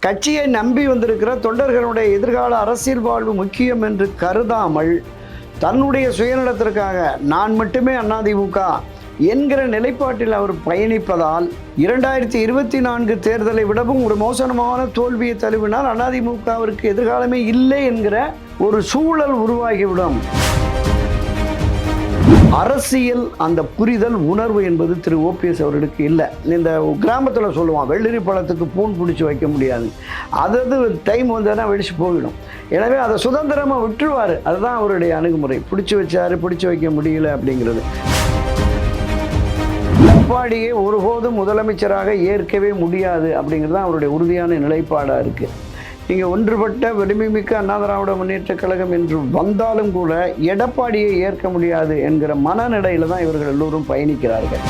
கட்சியை நம்பி வந்திருக்கிற தொண்டர்களுடைய எதிர்கால அரசியல் வாழ்வு முக்கியம் என்று கருதாமல் தன்னுடைய சுயநலத்திற்காக நான் மட்டுமே அதிமுக என்கிற நிலைப்பாட்டில் அவர் பயணிப்பதால் இரண்டாயிரத்தி இருபத்தி நான்கு தேர்தலை விடவும் ஒரு மோசமான தோல்வியை தழுவினால் அதிமுகவிற்கு எதிர்காலமே இல்லை என்கிற ஒரு சூழல் உருவாகிவிடும். அரசியல் அந்த புரிதல் உணர்வு என்பது திரு ஓபிஎஸ் அவர்களுக்கு இல்லை. இந்த கிராமத்தில் சொல்லுவான் வெள்ளரி பழத்துக்கு பூன் பிடிச்சி வைக்க முடியாது. அதது டைம் வந்ததுன்னா வெடிச்சு போயிடும். எனவே அதை சுதந்திரமாக விட்டுருவார். அதுதான் அவருடைய அணுகுமுறை. பிடிச்சி வச்சாரு பிடிச்சி வைக்க முடியல அப்படிங்கிறது. எடப்பாடியை ஒருபோதும் முதலமைச்சராக ஏற்கவே முடியாது அப்படிங்கிறது தான் அவருடைய உறுதியான நிலைப்பாடாக இருக்குது நீங்கள் ஒன்றுபட்ட வலிமைமிக்க அண்ணா திராவிட முன்னேற்ற கழகம் என்று வந்தாலும் கூட எடப்பாடியை ஏற்க முடியாது என்கிற மனநிலையில் தான் இவர்கள் எல்லோரும் பயணிக்கிறார்கள்.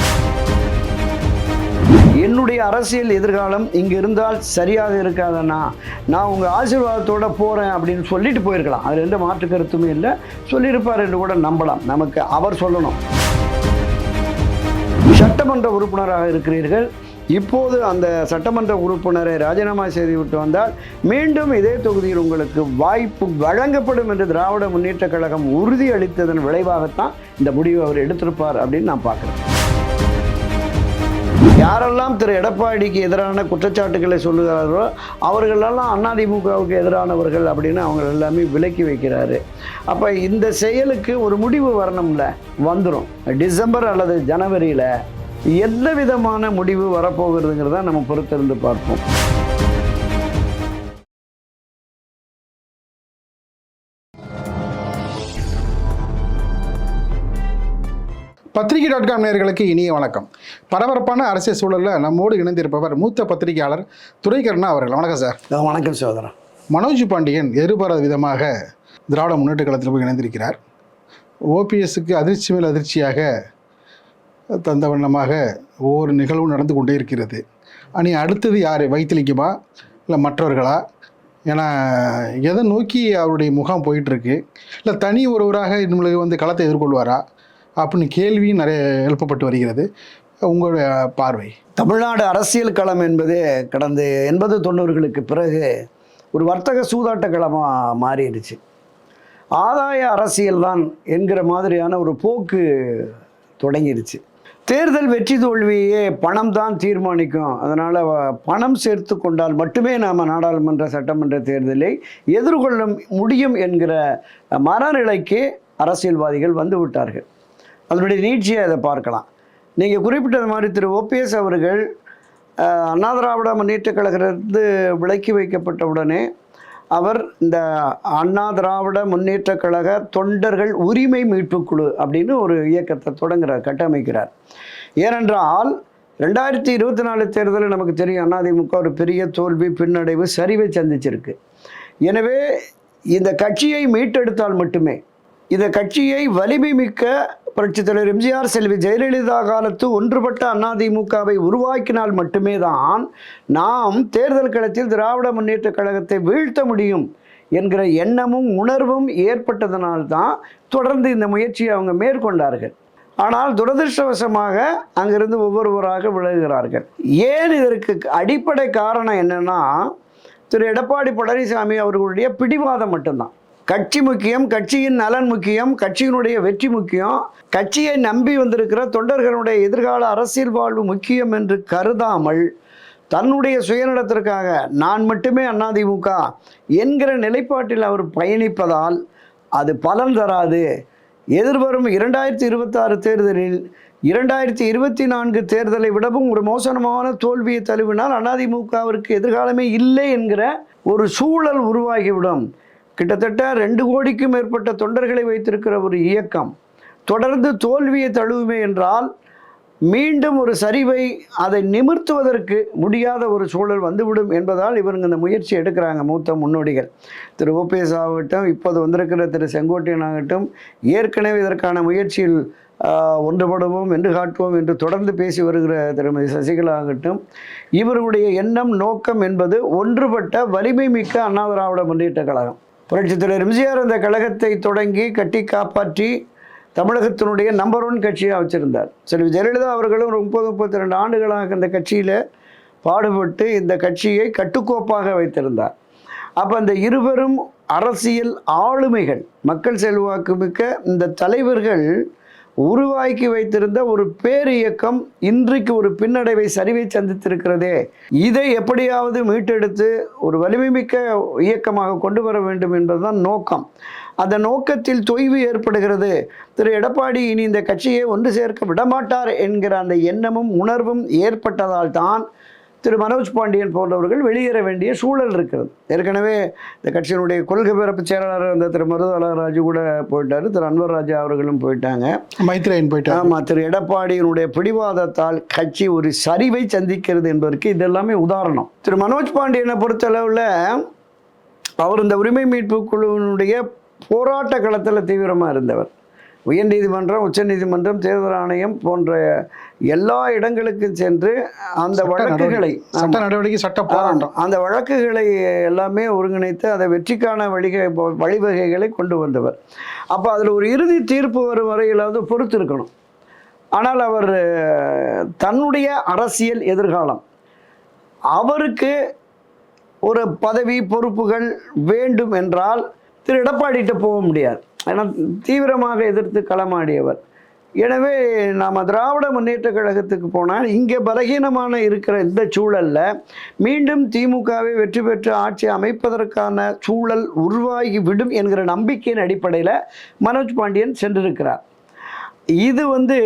என்னுடைய அரசியல் எதிர்காலம் இங்கே இருந்தால் சரியாக இருக்காதண்ணா நான் உங்கள் ஆசீர்வாதத்தோட போகிறேன் அப்படின்னு சொல்லிட்டு போயிருக்கலாம். அதில் எந்த மாற்று கருத்துமே இல்லை. சொல்லியிருப்பார் என்று கூட நம்பலாம். நமக்கு அவர் சொல்லணும். சட்டமன்ற உறுப்பினராக இருக்கிறீர்கள். இப்போது அந்த சட்டமன்ற உறுப்பினரை ராஜினாமா செய்துவிட்டு வந்தால் மீண்டும் இதே தொகுதியில் உங்களுக்கு வாய்ப்பு வழங்கப்படும் என்று திராவிட முன்னேற்ற கழகம் உறுதி அளித்ததன் விளைவாகத்தான் இந்த முடிவை அவர் எடுத்திருப்பார் அப்படின்னு நான் பார்க்குறேன். யாரெல்லாம் திரு எடப்பாடிக்கு எதிரான குற்றச்சாட்டுகளை சொல்லுகிறார்களோ அவர்களெல்லாம் அதிமுகவுக்கு எதிரானவர்கள் அப்படின்னு அவங்க எல்லாமே விலக்கி வைக்கிறாரு. அப்போ இந்த செயலுக்கு ஒரு முடிவு வரணும்ல? வந்துடும் டிசம்பர் அல்லது ஜனவரியில் எந்த விதமான முடிவு வரப்போகிறதுங்கிறத நம்ம பொறுத்திருந்து பார்ப்போம். பத்திரிகை டாட் காம் நேயர்களுக்கு இனிய வணக்கம். பரபரப்பான அரசியல் சூழலில் நம்மோடு இணைந்திருப்பவர் மூத்த பத்திரிகையாளர் துரைக்கருணா அவர்கள். வணக்கம் சார். வணக்கம் சோதரன் மனோஜ் பாண்டியன் எதிர்பாராத விதமாக திராவிட முன்னேற்ற கழகத்தில் போய் இணைந்திருக்கிறார். ஓபிஎஸ்க்கு அதிர்ச்சி மேல் அதிர்ச்சியாக தந்த வண்ணமாக ஒவ்வொரு நிகழ்வும் நடந்து கொண்டே இருக்கிறது. அனி அடுத்தது யார்? வைத்திலிக்குமா இல்லை மற்றவர்களா? ஏன்னா எதை நோக்கி அவருடைய முகாம் போயிட்டுருக்கு? இல்லை தனி ஒருவராக நம்மளுக்கு வந்து களத்தை எதிர்கொள்வாரா? அப்படின்னு கேள்வியும் நிறைய எழுப்பப்பட்டு வருகிறது. உங்களுடைய பார்வை. தமிழ்நாடு அரசியல் களம் என்பது கடந்த எண்பது தொண்ணூறுகளுக்கு பிறகு ஒரு வர்த்தக சூதாட்ட களமாக மாறிடுச்சு. ஆதாய அரசியல் தான் என்கிற மாதிரியான ஒரு போக்கு தொடங்கிடுச்சு. தேர்தல் வெற்றி தோல்வியே பணம் தான் தீர்மானிக்கும். அதனால் பணம் சேர்த்து கொண்டால் மட்டுமே நாம் நாடாளுமன்ற சட்டமன்ற தேர்தலை எதிர்கொள்ள முடியும் என்கிற மரநிலைக்கு அரசியல்வாதிகள் வந்து விட்டார்கள். அதனுடைய நீட்சியை அதை பார்க்கலாம். நீங்கள் குறிப்பிட்டது மாதிரி திரு. ஓபிஎஸ் அவர்கள் அண்ணா திராவிட முன்னேற்ற கழகத்திலிருந்து விலக்கி வைக்கப்பட்ட உடனே அவர் இந்த அண்ணா திராவிட முன்னேற்ற கழக தொண்டர்கள் உரிமை மீட்பு குழு அப்படின்னு ஒரு இயக்கத்தை தொடங்குறார் கட்டமைக்கிறார். ஏனென்றால் ரெண்டாயிரத்தி இருபத்தி நாலு தேர்தலில் நமக்கு தெரியும் அதிமுக ஒரு பெரிய தோல்வி பின்னடைவு சரிவை சந்திச்சிருக்கு. எனவே இந்த கட்சியை மீட்டெடுத்தால் மட்டுமே இந்த கட்சியை வலிமை மிக்க புரட்சித் தலைவர் எம்ஜிஆர் செல்வி ஜெயலலிதா காலத்து ஒன்றுபட்ட அதிமுகவை உருவாக்கினால் மட்டுமே தான் நாம் தேர்தல் களத்தில் திராவிட முன்னேற்ற கழகத்தை வீழ்த்த முடியும் என்கிற எண்ணமும் உணர்வும் ஏற்பட்டதனால்தான் தொடர்ந்து இந்த முயற்சியை அவங்க மேற்கொண்டார்கள். ஆனால் துரதிருஷ்டவசமாக அங்கிருந்து ஒவ்வொருவராக விலகுகிறார்கள். ஏன் இதற்கு அடிப்படை காரணம் என்னென்னா திரு எடப்பாடி பழனிசாமி அவர்களுடைய பிடிவாதம் மட்டும்தான். கட்சி முக்கியம் கட்சியின் நலன் முக்கியம் கட்சியினுடைய வெற்றி முக்கியம். கட்சியை நம்பி வந்திருக்கிற தொண்டர்களுடைய எதிர்கால அரசியல் வாழ்வு முக்கியம் என்று கருதாமல் தன்னுடைய சுயநலத்திற்காக நான் மட்டுமே அதிமுக என்கிற நிலைப்பாட்டில் அவர் பயணிப்பதால் அது பலன் தராது. எதிர்வரும் இரண்டாயிரத்தி இருபத்தாறு தேர்தலில் இரண்டாயிரத்தி இருபத்தி நான்கு தேர்தலை விடவும் ஒரு மோசமான தோல்வியை தழுவினால் அதிமுகவிற்கு எதிர்காலமே இல்லை என்கிற ஒரு சூழல் உருவாகிவிடும். கிட்டத்தட்ட ரெண்டு கோடிக்கும் மேற்பட்ட தொண்டர்களை வைத்திருக்கிற ஒரு இயக்கம். தொடர்ந்து தோல்வியை தழுவுமே என்றால் மீண்டும் ஒரு சரிவை அதை நிமிர்த்துவதற்கு முடியாத ஒரு சூழல் வந்துவிடும் என்பதால் இவருங்க இந்த முயற்சி எடுக்கிறாங்க மூத்த முன்னோடிகள். திரு ஓபிஎஸ் ஆகட்டும் இப்போது வந்திருக்கிற திரு செங்கோட்டையன் ஆகட்டும் ஏற்கனவே இதற்கான முயற்சியில் ஒன்றுபடுவோம் என்று காட்டுவோம் என்று தொடர்ந்து பேசி வருகிற திருமதி சசிகலா ஆகட்டும் இவருடைய எண்ணம் நோக்கம் என்பது ஒன்றுபட்ட வலிமை மிக்க அண்ணா திராவிட முன்னேற்ற கழகம். புரட்சித் தலைவர் எம்ஜிஆர் அந்த கழகத்தை தொடங்கி கட்டி காப்பாற்றி தமிழகத்தினுடைய நம்பர் ஒன் கட்சியாக வச்சுருந்தார். செல்வி ஜெயலலிதா அவர்களும் முப்பது முப்பத்தி ரெண்டு ஆண்டுகளாக அந்த கட்சியில் பாடுபட்டு இந்த கட்சியை கட்டுக்கோப்பாக வைத்திருந்தார். அப்போ அந்த இருவரும் அரசியல் ஆளுமைகள் மக்கள் செல்வாக்கு மிக்க இந்த தலைவர்கள் உருவாக்கி வைத்திருந்த ஒரு பேர் இயக்கம் இன்றைக்கு ஒரு பின்னடைவை சரிவை சந்தித்திருக்கிறதே. இதை எப்படியாவது மீட்டெடுத்து ஒரு வலிமைமிக்க இயக்கமாக கொண்டு வர வேண்டும் என்பதுதான் நோக்கம். அந்த நோக்கத்தில் தொய்வு ஏற்படுகிறது. திரு எடப்பாடி இனி இந்த கட்சியை ஒன்று சேர்க்க விடமாட்டார் என்கிற அந்த எண்ணமும் உணர்வும் ஏற்பட்டதால் தான் திரு மனோஜ் பாண்டியன் போன்றவர்கள் வெளியேற வேண்டிய சூழல் இருக்கிறது. ஏற்கனவே இந்த கட்சியினுடைய கொள்கை பிறப்பு செயலாளர் அந்த திரு மருதவளராஜு கூட போயிட்டாரு. திரு அன்வர் ராஜா அவர்களும் போயிட்டாங்க. மைத்ரேயன் போயிட்டு ஆமாம் திரு எடப்பாடியினுடைய பிடிவாதத்தால் கட்சி ஒரு சரிவை சந்திக்கிறது என்பதற்கு இது எல்லாமே உதாரணம். திரு மனோஜ் பாண்டியனை பொறுத்தளவில் அவர் இந்த உரிமை மீட்பு குழுவினுடைய போராட்ட களத்தில் தீவிரமாக இருந்தவர். உயர்நீதிமன்றம் உச்சநீதிமன்றம் தேர்தல் ஆணையம் போன்ற எல்லா இடங்களுக்கும் சென்று அந்த வழக்குகளை சட்ட நடவடிக்கை சட்ட போராட்டம். அந்த வழக்குகளை எல்லாமே ஒருங்கிணைத்து அதை வெற்றிக்கான வழிகை வழிவகைகளை கொண்டு வந்தவர். அப்போ அதில் ஒரு இறுதி தீர்ப்பு வரும் வரையிலாவது பொறுத்து இருக்கணும் ஆனால் அவர் தன்னுடைய அரசியல் எதிர்காலம். அவருக்கு ஒரு பதவி பொறுப்புகள் வேண்டும் என்றால் திரு எடப்பாடிகிட்ட போக முடியாது. ஏன்னா தீவிரமாக எதிர்த்து களமாடியவர். எனவே நாம் திராவிட முன்னேற்ற கழகத்துக்கு போனால் இங்கே பலகீனமான இருக்கிற இந்த சூழல்ல மீண்டும் திமுகவை வெற்றி பெற்று ஆட்சி அமைப்பதற்கான சூழல் உருவாகி விடும் என்கிற நம்பிக்கையின் அடிப்படையில் மனோஜ் பாண்டியன் சென்றிருக்கிறார். இது வந்து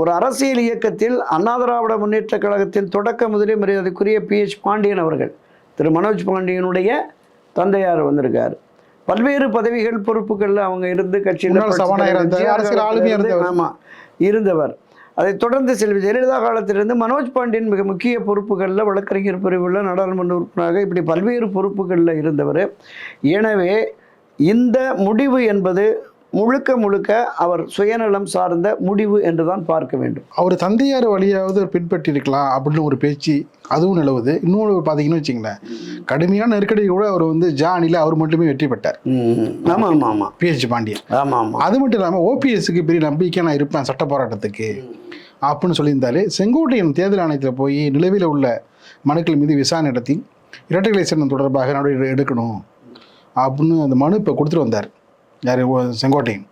ஒரு அரசியல் இயக்கத்தில் அண்ணா திராவிட முன்னேற்ற கழகத்தின் தொடக்க முதலே மரியாதைக்குரிய பிஎச் பாண்டியன் அவர்கள். திரு மனோஜ் பாண்டியனுடைய தந்தையார் வந்திருக்கார். பல்வேறு பதவிகள் பொறுப்புகளில் அவங்க இருந்து கட்சியில். ஆமாம் இருந்தவர் அதைத் தொடர்ந்து செல்வி ஜெயலலிதா காலத்திலிருந்து மனோஜ் பாண்டியன் மிக முக்கிய பொறுப்புகளில் வழக்கறிஞர் பிரிவில் நாடாளுமன்ற உறுப்பினராக இப்படி பல்வேறு பொறுப்புகளில் இருந்தவர் எனவே இந்த முடிவு என்பது முழுக்க முழுக்க அவர் சுயநலம் சார்ந்த முடிவு என்று தான் பார்க்க வேண்டும். அவர் தந்தையார் வழியாவது அவர் பின்பற்றி இருக்கலாம் அப்படின்னு ஒரு பேச்சு அதுவும் நிலவுது. இன்னொன்று பார்த்தீங்கன்னு வச்சிங்களேன் கடுமையான நெருக்கடி கூட அவர் வந்து ஜானில அவர் மட்டுமே வெற்றி பெற்றார். ஆமாம் ஆமாம் ஆமாம் பிஹெச் பாண்டியன். ஆமாம் ஆமாம் அது மட்டும் இல்லாமல் ஓபிஎஸ்க்கு பெரிய நம்பிக்கை நான் இருப்பேன் சட்ட போராட்டத்துக்கு அப்படின்னு சொல்லியிருந்தாரு. செங்கோட்டையன் தேர்தல் ஆணையத்தில் போய் நிலவில் உள்ள மனுக்கள் மீது விசாரணை நடத்தி இரட்டைகளை சேர்ந்தம் தொடர்பாக நடவடிக்கை எடுக்கணும் அப்படின்னு அந்த மனு இப்போ கொடுத்துட்டு வந்தார். யார் செங்கோட்டையன்.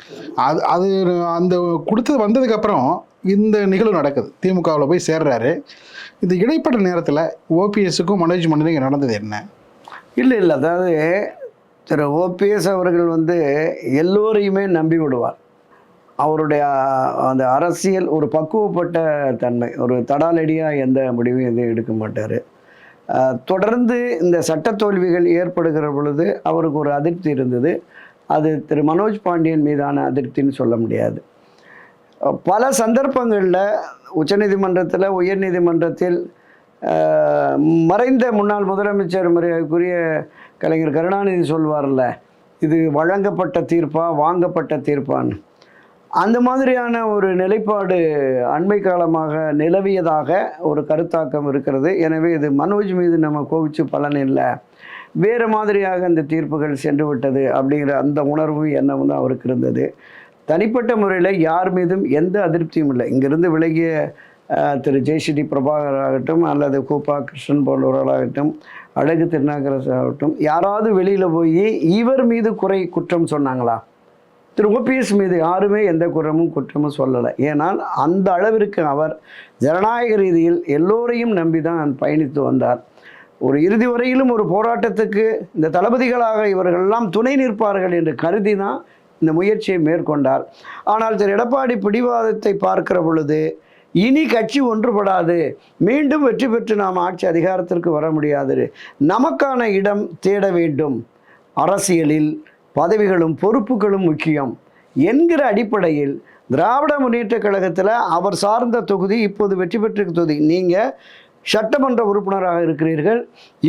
அது அது அந்த கொடுத்தது வந்ததுக்கப்புறம் இந்த நிகழ்வு நடக்குது. திமுகவில் போய் சேர்றாரு. இந்த இடைப்பட்ட நேரத்தில் ஓபிஎஸ்க்கும் மனோஜ் மன்னனுக்கு நடந்தது என்ன? இல்லை இல்லை. அதாவது திரு ஓபிஎஸ் அவர்கள் வந்து எல்லோரையுமே நம்பி விடுவார். அவருடைய அந்த அரசியல் ஒரு பக்குவப்பட்ட தன்மை. ஒரு தடாலடியாக எந்த முடிவும் எதுவும் எடுக்க மாட்டார். தொடர்ந்து இந்த சட்ட தோல்விகள் ஏற்படுகிற பொழுது அவருக்கு ஒரு அதிருப்தி இருந்தது. அது திரு மனோஜ் பாண்டியன் மீதான அதிருப்தின்னு சொல்ல முடியாது. பல சந்தர்ப்பங்களில் உச்சநீதிமன்றத்தில் உயர்நீதிமன்றத்தில் மறைந்த முன்னாள் முதலமைச்சர் மரியாதைக்குரிய கலைஞர் கருணாநிதி சொல்வார்ல இது வழங்கப்பட்ட தீர்ப்பா வாங்கப்பட்ட தீர்ப்பான்னு. அந்த மாதிரியான ஒரு நிலைப்பாடு அண்மை காலமாக நிலவியதாக ஒரு கருத்தாக்கம் இருக்கிறது. எனவே இது மனோஜ் மீது நம்ம கோவிச்சு பலன் இல்லை. வேறு மாதிரியாக அந்த தீர்ப்புகள் சென்று விட்டது அப்படிங்கிற அந்த உணர்வு எண்ணமும் தான் அவருக்கு இருந்தது. தனிப்பட்ட முறையில் யார் மீதும் எந்த அதிருப்தியும் இல்லை. இங்கிருந்து விலகிய திரு. ஜெய்ஸ்ரீ பிரபாகர் ஆகட்டும் அல்லது கூப்பா கிருஷ்ணன் போன்றவர்களாகட்டும் அழகு திருநாகரசு ஆகட்டும் யாராவது வெளியில் போய் இவர் மீது குறை குற்றம் சொன்னாங்களா? திரு. ஓபிஎஸ் மீது யாருமே எந்த குற்றமும் குற்றமும் சொல்லலை. ஏனால் அந்த அளவிற்கு அவர் ஜனநாயக ரீதியில் எல்லோரையும் நம்பி தான் பயணித்து வந்தார். ஒரு இறுதி வரையிலும் ஒரு போராட்டத்துக்கு இந்த தளபதிகளாக இவர்கள்லாம் துணை நிற்பார்கள் என்று கருதி தான் இந்த முயற்சியை மேற்கொண்டார். ஆனால் திரு எடப்பாடி பிடிவாதத்தை பார்க்கிற பொழுது இனி கட்சி ஒன்றுபடாது மீண்டும் வெற்றி பெற்று நாம் ஆட்சி அதிகாரத்திற்கு வர முடியாது நமக்கான இடம் தேட வேண்டும். அரசியலில் பதவிகளும் பொறுப்புகளும் முக்கியம் என்கிற அடிப்படையில் திராவிட முன்னேற்ற கழகத்தில் அவர் சார்ந்த தொகுதி இப்போது வெற்றி பெற்றிருக்க தொகுதி நீங்கள் சட்டமன்ற உறுப்பினராக இருக்கிறீர்கள்.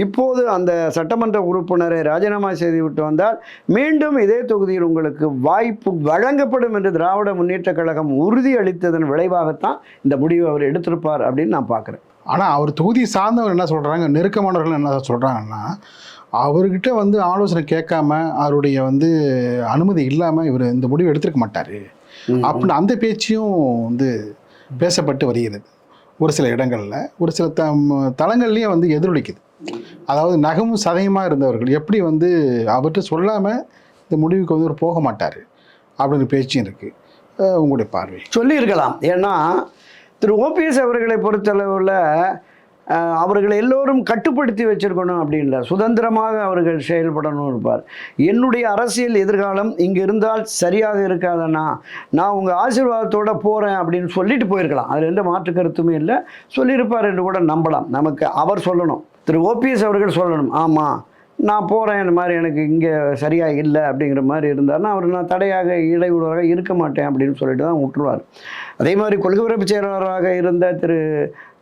இப்போது அந்த சட்டமன்ற உறுப்பினரை ராஜினாமா செய்துவிட்டு வந்தால் மீண்டும் இதே தொகுதியில் உங்களுக்கு வாய்ப்பு வழங்கப்படும் என்று திராவிட முன்னேற்ற கழகம் உறுதி அளித்ததன் விளைவாகத்தான் இந்த முடிவை அவர் எடுத்திருப்பார் அப்படின்னு நான் பார்க்குறேன். ஆனால் அவர் தொகுதி சார்ந்தவர் என்ன சொல்கிறாங்க நெருக்கமானவர்கள் என்ன சொல்கிறாங்கன்னா அவர்கிட்ட வந்து ஆலோசனை கேட்காம அவருடைய வந்து அனுமதி இல்லாமல் இவர் இந்த முடிவு எடுத்திருக்க மாட்டார். அப்படின்னு அந்த பேச்சையும் வந்து பேசப்பட்டு வருகிறது. ஒரு சில இடங்களில் ஒரு சில த தளங்கள்லேயும் வந்து எதிரொலிக்குது. அதாவது நகமும் சதையுமா இருந்தவர்கள் எப்படி வந்து அவர்கிட்ட சொல்லாமல் இந்த முடிவுக்கு வந்து போக மாட்டார் அப்படின்ற பேச்சும் இருக்குது உங்களுடைய பார்வை. சொல்லியிருக்கலாம். ஏன்னா திரு ஓபிஎஸ் அவர்களை பொறுத்தளவில் அவர்களை எல்லோரும் கட்டுப்படுத்தி வச்சிருக்கணும் அப்படின்ல. சுதந்திரமாக அவர்கள் செயல்படணும் இருப்பார். என்னுடைய அரசியல் எதிர்காலம் இங்கே இருந்தால் சரியாக இருக்காதண்ணா நான் உங்கள் ஆசீர்வாதத்தோட போகிறேன் அப்படின்னு சொல்லிட்டு போயிருக்கலாம். அதில் எந்த மாற்று கருத்துமே இல்லை. சொல்லியிருப்பார் என்று கூட நம்பலாம். நமக்கு அவர் சொல்லணும். திரு. ஓபிஎஸ் அவர்கள் சொல்லணும். ஆமாம் நான் போகிறேன் இந்த மாதிரி எனக்கு இங்கே சரியாக இல்லை அப்படிங்கிற மாதிரி இருந்தாருன்னா அவர் நான் தடையாக இடையூறாக இருக்க மாட்டேன் அப்படின்னு சொல்லிட்டு தான் விட்டுருவார் அதே மாதிரி கொள்கை பரப்பு செயலாளராக இருந்த திரு.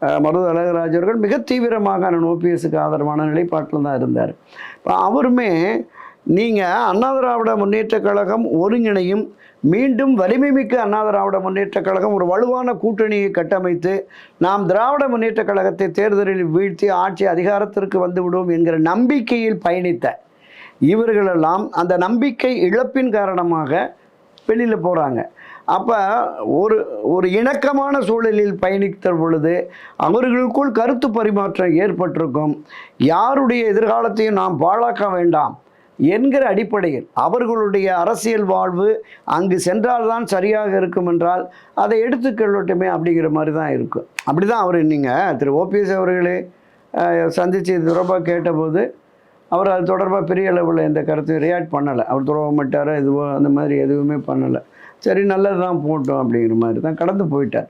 மருது அழகராஜ் அவர்கள் மிக தீவிரமாக அண்ணன் ஓபிஎஸ்க்கு ஆதரவான நிலைப்பாட்டில் தான் இருந்தார். இப்போ அவருமே நீங்கள் அண்ணா திராவிட முன்னேற்றக் கழகம் ஒருங்கிணையும் மீண்டும் வலிமை மிக்க அண்ணா திராவிட முன்னேற்றக் கழகம் ஒரு வலுவான கூட்டணியை கட்டமைத்து நாம் திராவிட முன்னேற்றக் கழகத்தை தேர்தலில் வீழ்த்தி ஆட்சி அதிகாரத்திற்கு வந்துவிடும் என்கிற நம்பிக்கையில் பயணித்த இவர்களெல்லாம் அந்த நம்பிக்கை இழப்பின் காரணமாக வெளியில் போகிறாங்க அப்போ ஒரு ஒரு இணக்கமான சூழலில் பயணித்த பொழுது அவர்களுக்குள் கருத்து பரிமாற்றம் ஏற்பட்டிருக்கும். யாருடைய எதிர்காலத்தையும் நாம் பாழாக்க வேண்டாம் என்கிற அடிப்படையில் அவர்களுடைய அரசியல் வாழ்வு அங்கு சென்றால்தான் சரியாக இருக்கும் என்றால் அதை எடுத்துக்கொள்ளட்டுமே அப்படிங்கிற மாதிரி தான் இருக்கும். அப்படி தான் அவர் நீங்கள் திரு. ஓபிஎஸ் அவர்களே சந்தித்து இது தொடர்பாக கேட்டபோது அவர் அது தொடர்பாக பெரிய அளவில் எந்த கருத்தையும் ரியாக்ட் பண்ணலை. அவர் துறவ மாட்டார் எதுவோ அந்த மாதிரி எதுவுமே பண்ணலை. சரி நல்லது தான் போட்டோம் அப்படிங்கிற மாதிரி தான் கடந்து போயிட்டார்.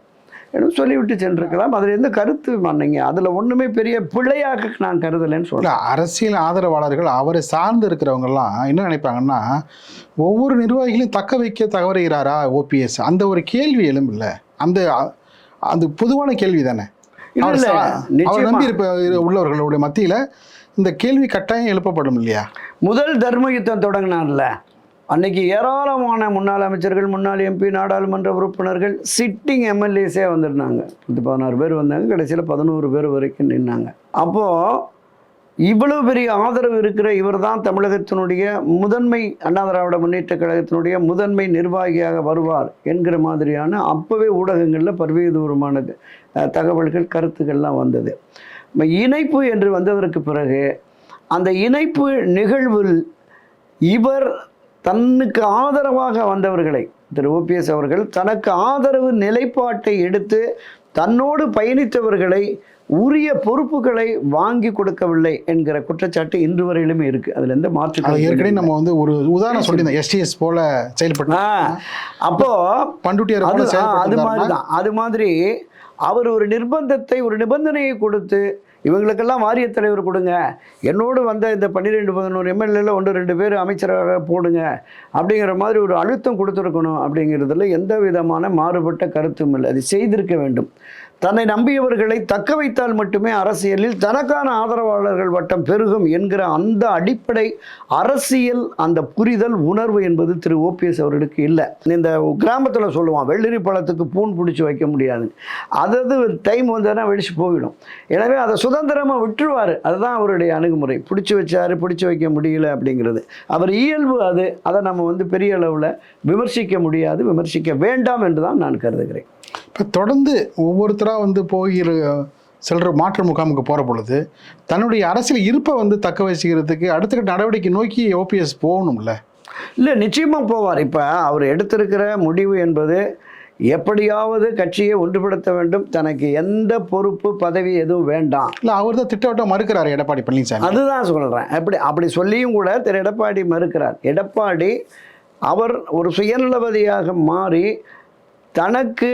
என்று சொல்லிவிட்டு சென்றிருக்கலாம். அதில் எந்த கருத்து பண்ணீங்க அதில் ஒன்றுமே பெரிய பிழையாக நான் கருதலைன்னு சொல்கிறேன் அரசியல் ஆதரவாளர்கள் அவரை சார்ந்து இருக்கிறவங்கெல்லாம் என்ன நினைப்பாங்கன்னா ஒவ்வொரு நிர்வாகிகளையும் தக்க வைக்க தவறுகிறாரா ஓபிஎஸ் அந்த ஒரு கேள்வி எழும்பில்ல அந்த அந்த பொதுவான கேள்வி தானே? அவர். நம்பி இருப்ப உள்ளவர்களுடைய மத்தியில இந்த கேள்வி கட்டாயம் எழுப்பப்படும் இல்லையா? முதல் தர்ம யுத்தம் தொடங்கினார்ல. அன்னைக்கு ஏராளமான முன்னாள் அமைச்சர்கள் முன்னாள் எம்பி நாடாளுமன்ற உறுப்பினர்கள் சிட்டிங் எம்எல்ஏஸே வந்திருந்தாங்க. பத்து பதினாறு பேர் வந்தாங்க. கடைசியில் பதினோரு பேர் வரைக்கும் நின்னாங்க. அப்போது இவ்வளோ பெரிய ஆதரவு இருக்கிற இவர் தான் தமிழகத்தினுடைய முதன்மை அண்ணா திராவிட முன்னேற்ற கழகத்தினுடைய முதன்மை நிர்வாகியாக வருவார் என்கிற மாதிரியான அப்போவே ஊடகங்களில் பல்வேறு தூரமான தகவல்கள் கருத்துக்கள்லாம் வந்தது. இணைப்பு என்று வந்ததற்கு பிறகு அந்த இணைப்பு நிகழ்வில் இவர் தன்னுக்கு ஆதரவாக வந்தவர்களை திரு ஓபிஎஸ் அவர்கள் தனக்கு ஆதரவு நிலைப்பாட்டை எடுத்து தன்னோடு பயணித்தவர்களை உரிய பொறுப்புகளை வாங்கி கொடுக்கவில்லை என்கிற குற்றச்சாட்டு இன்று வரையிலுமே இருக்கு. அதுல எந்த மாற்று ஏற்கனவே. நம்ம வந்து ஒரு உதாரணம் சொல்லியிருந்தோம் எஸ்டிஎஸ் போல செயல்பட்டு அப்போ பண்டுட்டியார் அது மாதிரி தான். அது மாதிரி அவர் ஒரு நிர்பந்தத்தை ஒரு நிபந்தனையை கொடுத்து இவங்களுக்கெல்லாம் வாரிய தலைவர் கொடுங்க. என்னோடு வந்த இந்த பன்னிரெண்டு பதினோரு எம்எல்ஏல ஒன்று ரெண்டு பேர் அமைச்சராக போடுங்க. அப்படிங்கிற மாதிரி ஒரு அழுத்தம் கொடுத்துருக்கணும் அப்படிங்கிறதுல எந்த விதமான மாறுபட்ட கருத்தும் இல்லை. அது செய்திருக்க வேண்டும். தன்னை நம்பியவர்களை தக்க வைத்தால் மட்டுமே அரசியலில் தனக்கான ஆதரவாளர்கள் வட்டம் பெருகும் என்கிற அந்த அடிப்படை அரசியல் அந்த புரிதல் உணர்வு என்பது திரு ஓபிஎஸ் அவர்களுக்கு இல்லை. இந்த கிராமத்தில் சொல்லுவான் வெள்ளரி பழத்துக்கு பூன் பிடிச்சி வைக்க முடியாது. அதது டைம் வந்ததுன்னா வெடிச்சு போயிடும். எனவே அதை சுதந்திரமாக விட்டுருவார். அதுதான் அவருடைய அணுகுமுறை. பிடிச்சி வச்சாரு பிடிச்சி வைக்க முடியல அப்படிங்கிறது. அவர் இயல்பு அது. அதை நம்ம வந்து பெரிய அளவில் விமர்சிக்க முடியாது விமர்சிக்க வேண்டாம் என்று தான் நான் கருதுகிறேன். இப்போ தொடர்ந்து ஒவ்வொருத்தராக வந்து போகிற செல்ற மாற்று முகாமுக்கு போகிற பொழுது தன்னுடைய அரசியல் இருப்பை வந்து தக்க வச்சுக்கிறதுக்கு அடுத்த கட்ட நடவடிக்கை நோக்கி ஓபிஎஸ் போகணும்ல? இல்லை நிச்சயமாக போவார். இப்போ அவர் எடுத்திருக்கிற முடிவு என்பது எப்படியாவது கட்சியை ஒன்றுபடுத்த வேண்டும். தனக்கு எந்த பொறுப்பு பதவி எதுவும் வேண்டாம். இல்லை அவர் தான் திட்டவட்டம் மறுக்கிறாரு எடப்பாடி பழனிசாமி. அதுதான் சொல்கிறேன் அப்படி அப்படி சொல்லியும் கூட திரு எடப்பாடி மறுக்கிறார். எடப்பாடி அவர் ஒரு சுயநலவதியாக மாறி தனக்கு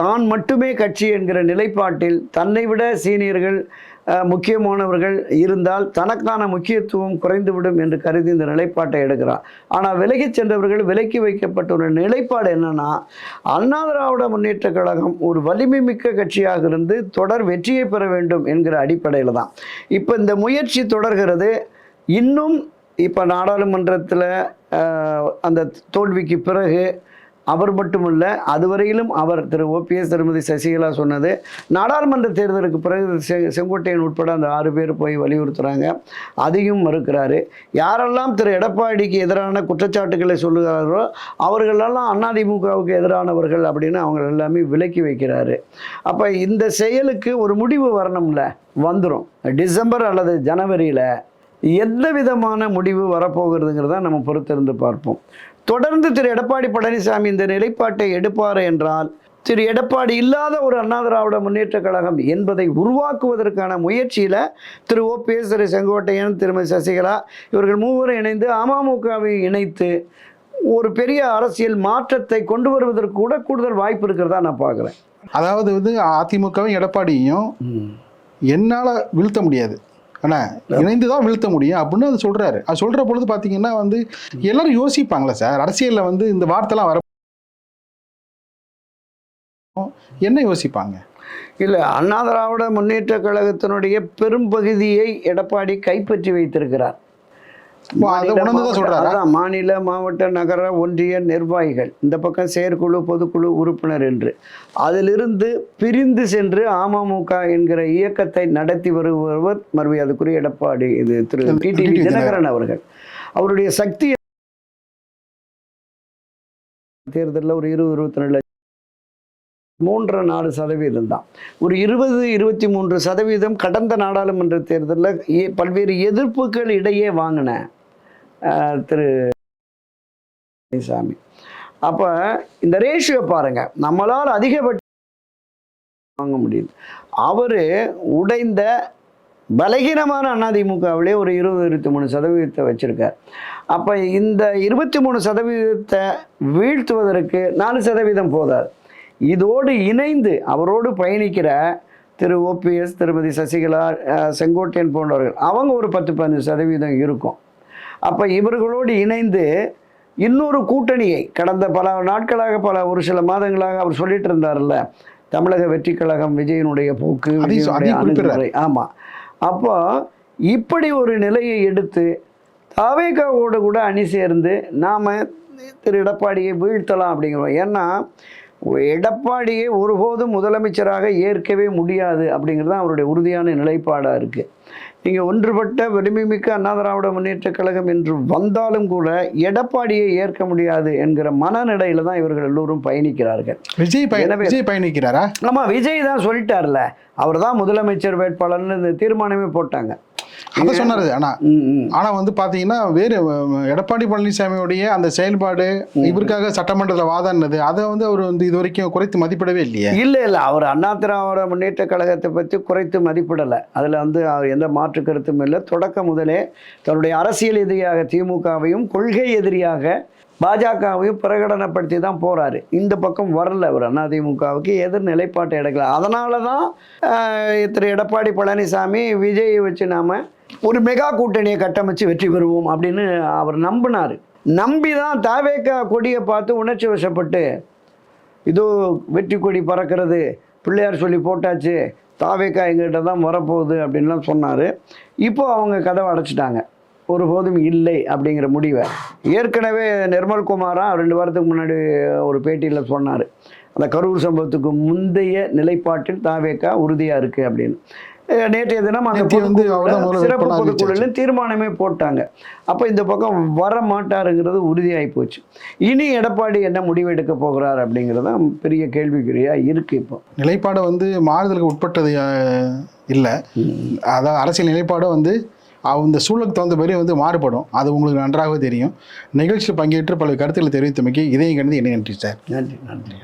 தான் மட்டுமே கட்சி என்கிற நிலைப்பாட்டில் தன்னை விட சீனியர்கள் முக்கியமானவர்கள் இருந்தால் தனக்கான முக்கியத்துவம் குறைந்துவிடும் என்று கருதி இந்த நிலைப்பாட்டை எடுக்கிறார். ஆனால் விலகிச் சென்றவர்கள் விலக்கி வைக்கப்பட்ட ஒரு நிலைப்பாடு என்னென்னா அண்ணா திராவிட முன்னேற்ற கழகம் ஒரு வலிமை மிக்க கட்சியாக இருந்து தொடர் வெற்றியை பெற வேண்டும் என்கிற அடிப்படையில் தான். இப்போ இந்த முயற்சி தொடர்கிறது. இன்னும் இப்போ நாடாளுமன்றத்தில் அந்த தோல்விக்கு பிறகு அவர் மட்டுமல்ல அதுவரையிலும் அவர் திரு ஓபிஎஸ் திருமதி சசிகலா சொன்னது நாடாளுமன்ற தேர்தலுக்கு பிறகு செ- செங்கோட்டையன் உட்பட அந்த ஆறு பேர் போய் வலியுறுத்துகிறாங்க அதையும் மறுக்கிறாரு. யாரெல்லாம் திரு எடப்பாடிக்கு எதிரான குற்றச்சாட்டுகளை சொல்லுகிறாரோ அவர்களெல்லாம் அதிமுகவுக்கு எதிரானவர்கள் அப்படின்னு அவங்க எல்லாமே விலக்கி வைக்கிறாரு. அப்போ இந்த செயலுக்கு ஒரு முடிவு வரணும்ல வந்துடும் டிசம்பர் அல்லது ஜனவரியில் எந்த விதமான முடிவு வரப்போகிறதுங்கிறத நம்ம பொறுத்திருந்து பார்ப்போம். தொடர்ந்து திரு எடப்பாடி பழனிசாமி இந்த நிலைப்பாட்டை எடுப்பார் என்றால் திரு எடப்பாடி இல்லாத ஒரு அண்ணா திராவிட முன்னேற்ற கழகம் என்பதை உருவாக்குவதற்கான முயற்சியில் திரு ஓபிஎஸ் திரு செங்கோட்டையன் திருமதி சசிகலா இவர்கள் மூவரும் இணைந்து அமமுகவை இணைத்து ஒரு பெரிய அரசியல் மாற்றத்தை கொண்டு வருவதற்கு கூட கூடுதல் வாய்ப்பு இருக்கிறதா நான் பார்க்குறேன். அதாவது வந்து அதிமுகவும் எடப்பாடியும் என்னால் வீழ்த்த முடியாது. ஆனால் இணைந்து தான் வீழ்த்த முடியும் அப்படின்னு அது சொல்கிறாரு அது சொல்கிற பொழுது பார்த்தீங்கன்னா வந்து எல்லாரும் யோசிப்பாங்களே சார் அரசியலில் வந்து இந்த வார்த்தைலாம் வர என்ன யோசிப்பாங்க? இல்லை அண்ணா திராவிட முன்னேற்ற கழகத்தினுடைய பெரும்பகுதியை எடப்பாடி கைப்பற்றி வைத்திருக்கிறார். மாநில, மாவட்ட- நகர ஒன்றிய நிர்வாகிகள். இந்த பக்கம் செயற்குழு பொதுக்குழு உறுப்பினர் என்று. அதிலிருந்து பிரிந்து சென்று அமமுக என்கிற இயக்கத்தை நடத்தி வருபவர் மறுபடியும் எடப்பாடி இது திரு டிடிவி தினகரன் அவர்கள். அவருடைய சக்தி தேர்தலில் ஒரு இருபது இருபத்தி ரெண்டு மூன்றரை நாலு சதவீதம் தான். ஒரு இருபது இருபத்தி மூன்று சதவீதம் கடந்த நாடாளுமன்ற தேர்தலில் பல்வேறு எதிர்ப்புகள் இடையே வாங்கின. திரு சாமி. அப்போ இந்த ரேஷியோ பாருங்க. நம்மளால் அதிகபட்ச வாங்க முடியுது. அவர் உடைந்த பலகீனமான அதிமுகவிலே ஒரு இருபது இருபத்தி மூணு சதவீதத்தை வச்சுருக்கார். அப்போ இந்த இருபத்தி மூணு சதவீதத்தை வீழ்த்துவதற்கு நாலு சதவீதம் போதாது. இதோடு இணைந்து அவரோடு பயணிக்கிற திரு ஓபிஎஸ் திருமதி சசிகலா செங்கோட்டையன் போன்றவர்கள் அவங்க ஒரு பத்து பதினஞ்சு சதவீதம் இருக்கும். அப்போ இவர்களோடு இணைந்து இன்னொரு கூட்டணியை கடந்த பல நாட்களாக பல ஒரு சில மாதங்களாக அவர் சொல்லிட்டு இருந்தார்ல தமிழக வெற்றி கழகம் விஜயனுடைய போக்கு ஆமாம் அப்போ இப்படி ஒரு நிலையை எடுத்து தாவேகாவோடு கூட அணி சேர்ந்து நாம் திரு எடப்பாடியை வீழ்த்தலாம் அப்படிங்கிறோம். ஏன்னா எடப்பாடியை ஒருபோதும் முதலமைச்சராக ஏற்கவே முடியாது அப்படிங்கிறது தான் அவருடைய உறுதியான நிலைப்பாடாக இருக்குது நீங்கள் ஒன்றுபட்ட வலிமைமிக்க அண்ணா திராவிட முன்னேற்ற கழகம் என்று வந்தாலும் கூட எடப்பாடியை ஏற்க முடியாது என்கிற மனநிலையில் தான் இவர்கள் எல்லோரும் பயணிக்கிறார்கள். விஜய் விஜய் பயணிக்கிறாரா? ஆமாம் விஜய் தான் சொல்லிட்டார்ல. அவர் தான் முதலமைச்சர் வேட்பாளர்னு இந்த தீர்மானமே போட்டாங்க. அதை சொன்னாரு ஆனா. ஆனா வந்து பாத்தீங்கன்னா வேறு எடப்பாடி பழனிசாமியுடைய அந்த செயல்பாடு இவருக்காக சட்டமன்றத்தில் வாதாடினது அதை வந்து அவர் வந்து இது வரைக்கும் குறைத்து மதிப்பிடவே இல்லையே? இல்லை இல்லை. அவர் அண்ணா திராவிட முன்னேற்ற கழகத்தை பற்றி குறைத்து மதிப்பிடலை. அதில் வந்து அவர் எந்த மாற்று கருத்தும் இல்லை. தொடக்க முதலே தன்னுடைய அரசியல் எதிரியாக திமுகவையும் கொள்கை எதிரியாக பாஜகவையும் பிரகடனப்படுத்தி தான் போறாரு. இந்த பக்கம் வரல அவர் அதிமுகவுக்கு எதிர் நிலைப்பாட்டை எடுக்கல. அதனால தான் திரு எடப்பாடி பழனிசாமி விஜயை வச்சு நாம ஒரு மெகா கூட்டணியை கட்டமைச்சு வெற்றி பெறுவோம் அப்படின்னு அவர் நம்பினார். நம்பி தான் தாவேக்கா கொடியை பார்த்து உணர்ச்சி வசப்பட்டு இதோ வெற்றி கொடி பறக்கிறது பிள்ளையார் சொல்லி போட்டாச்சு தாவேக்கா எங்கிட்ட தான் வரப்போகுது அப்படின்லாம் சொன்னார். இப்போ அவங்க கதவை அடைச்சிட்டாங்க. ஒருபோதும் இல்லை அப்படிங்கிற முடிவை. ஏற்கனவே நிர்மல் குமாரா ரெண்டு வாரத்துக்கு முன்னாடி ஒரு பேட்டியில் சொன்னார். அந்த கரூர் சம்பவத்துக்கு முந்தைய நிலைப்பாட்டில் தாவேக்கா உறுதியாக இருக்குது அப்படின்னு. நேற்றைய தினம் அந்த வந்து சிறப்பு பொதுக்குழுல தீர்மானமே போட்டாங்க. அப்போ இந்த பக்கம் வர மாட்டாருங்கிறது உறுதியாகி போச்சு. இனி எடப்பாடி என்ன முடிவெடுக்க போகிறார் அப்படிங்கிறது தான் பெரிய கேள்விக்குறியாக இருக்குது இப்போ. நிலைப்பாடு வந்து மாறுதலுக்கு உட்பட்டது இல்லை. அதாவது அரசியல் நிலைப்பாடு வந்து இந்த சூழலுக்கு தகுந்த மாதிரி வந்து மாறுபடும். அது உங்களுக்கு நன்றாகவே தெரியும். நிகழ்ச்சியில் பங்கேற்று பல கருத்துக்களை தெரிவித்தமைக்கு இதையும் கண்டு என்ன நன்றி சார். நன்றி நன்றி